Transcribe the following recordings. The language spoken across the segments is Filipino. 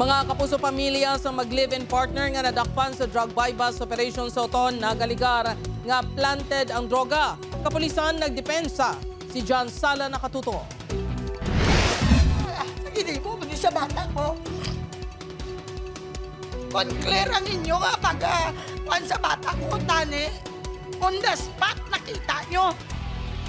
Mga kapuso pamilya sa mag-live-in partner nga nadakpan sa drug bypass operation sa Oton, nagaligar nga planted ang droga. Kapulisan nagdepensa. Si John Sala nakatuto. Hindi mo, hindi sa bata ko. Kung clear ang inyo nga pag kung sa bata ko, tani, on the spot nakita nyo.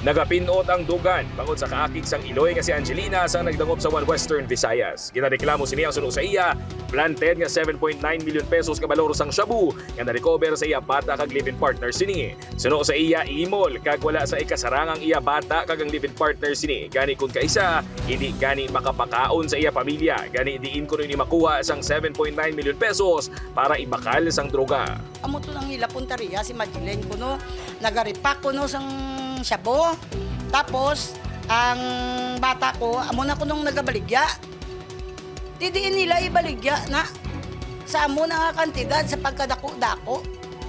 Nagapinot ang dugan bangod sa kaakig sang Iloy nga si Angelina sa nagdangop sa One Western Visayas. Ginareklamo siniya suno sa iya, planted nga 7.9 million pesos ka baloro sang shabu nga na-recover sa iya bata kag live-in partner sini. Suno sa iya imol kag wala sa ikasarangang iya bata kag ang live-in partner sini. Gani kun kaisa, hindi gani makapakaon sa iya pamilya. Gani diin kuno ni makuha sang 7.9 million pesos para ibakal sang droga. Amo to nang ila puntariya si Madeleine ko no. Nagaripak ko no sang syabo. Tapos, ang bata ko, amo na ko nung nagabaligya. Didiin nila ibaligya na. Sa amo na nga kantidad sa pagkadako-dako.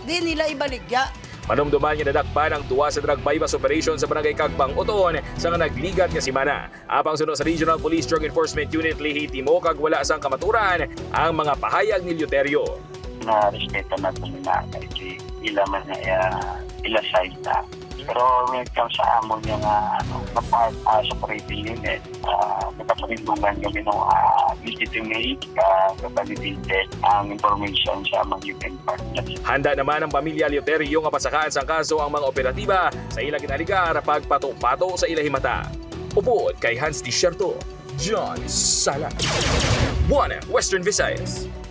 Di nila ibaligya. Manumduman nga nadakpan ang tuwa sa drug bypass operation sa barangay Kagbang Oton sa nga nagligat nga simana. Apang sunod sa Regional Police Drug Enforcement Unit lihi timo kag wala sang kamaturan ang mga pahayag ni Luterio. na respeto na po nila kay ila man na uh, ila size na. Pero when it comes sa amon yung uh, ano, na part uh, sa operating unit, uh, nagpapalindungan kami ng uh, legitimate, uh, validated ang information sa mga UN partners. Handa naman ang pamilya Luterio nga pasakaan sang kaso ang mga operatiba sa ilang ginaligar pagpato-pato sa ilahimata. Upod kay Hans Tisherto, John Sala. One Western Visayas.